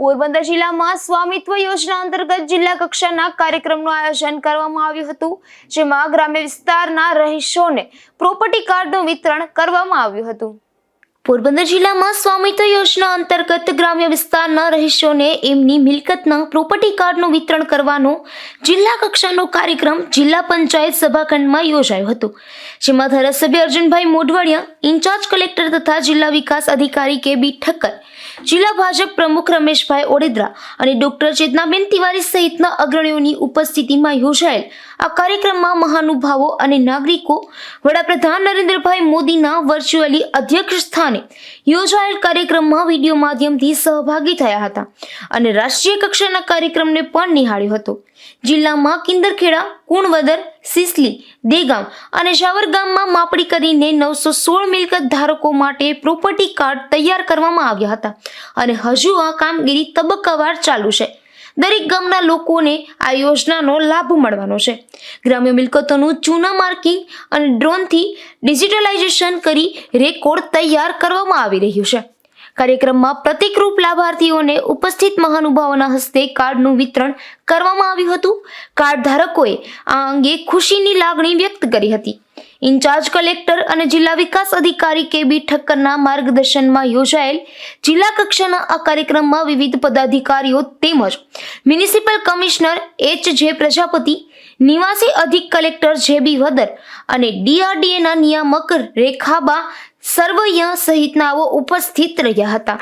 પોરબંદર જિલ્લામાં સ્વામિત્વ યોજના અંતર્ગત જિલ્લા કક્ષાના કાર્યક્રમનું આયોજન કરવામાં આવ્યું હતું, જેમાં ગ્રામ્ય વિસ્તારના રહીશોને પ્રોપર્ટી કાર્ડનું વિતરણ કરવામાં આવ્યું હતું. પોરબંદર જિલ્લામાં સ્વામિત્વ યોજના અંતર્ગત ગ્રામ્ય વિસ્તારના રહીશોને એમની મિલકતના પ્રોપર્ટી કાર્ડનું વિતરણ કરવાનો જિલ્લા કક્ષાનો કાર્યક્રમ જિલ્લા પંચાયત સભાખંડમાં યોજાયો હતો, જેમાં ધારાસભ્ય અર્જુનભાઈ મોઢવાડિયા, ઇન્ચાર્જ કલેક્ટર તથા જિલ્લા વિકાસ અધિકારી કે બી ઠક્કર, જિલ્લા ભાજપ પ્રમુખ રમેશભાઈ ઓડેદરા અને ડોક્ટર ચેતનાબેન તિવારી સહિતના અગ્રણીઓની ઉપસ્થિતિમાં યોજાયેલ આ કાર્યક્રમમાં મહાનુભાવો અને નાગરિકો વડાપ્રધાન નરેન્દ્રભાઈ મોદીના વર્ચ્યુઅલી અધ્યક્ષ સ્થાને યોજાયેલ કાર્યક્રમમાં વીડિયો માધ્યમથી સહભાગી થયા હતા અને રાષ્ટ્રીય કક્ષાના કાર્યક્રમને પણ નિહાળ્યો હતો. જિલ્લામાં કિંદરખેડા, કુણવદર, સિસલી, દેગામ અને શાવરગામમાં માપણી કરીને નવસો સોળ મિલકત ધારકો માટે પ્રોપર્ટી કાર્ડ તૈયાર કરવામાં આવ્યા હતા અને હજુ આ કામગીરી તબક્કાવાર ચાલુ છે. દરેક ગામના લોકોને આ યોજનાનો લાભ મળવાનો છે. ગ્રામ્ય મિલકતોનું ચૂના માર્કિંગ અને ડ્રોનથી ડિજિટલાઇઝેશન કરી રેકોર્ડ તૈયાર કરવામાં આવી રહ્યું છે. કાર્યક્રમમાં પ્રતિકરૂપ લાભાર્થીઓને ઉપસ્થિત મહાનુભાવોના હસ્તે કાર્ડનું વિતરણ કરવામાં આવ્યું હતું. કાર્ડ ધારકોએ આ અંગે ખુશીની લાગણી વ્યક્ત કરી હતી. ઇન્ચાર્જ કલેક્ટર અને જિલ્લા વિકાસ અધિકારી કે બી ઠક્કરના માર્ગદર્શનમાં યોજાયેલ જિલ્લા કક્ષાના આ કાર્યક્રમમાં વિવિધ પદાધિકારીઓ તેમજ મ્યુનિસિપલ કમિશનર એચ જે પ્રજાપતિ, નિવાસી અધિક કલેક્ટર જે બી વદર અને ડીઆરડીએના નિયામક રેખાબા સર્વૈયા સહિતનાઓ ઉપસ્થિત રહ્યા હતા.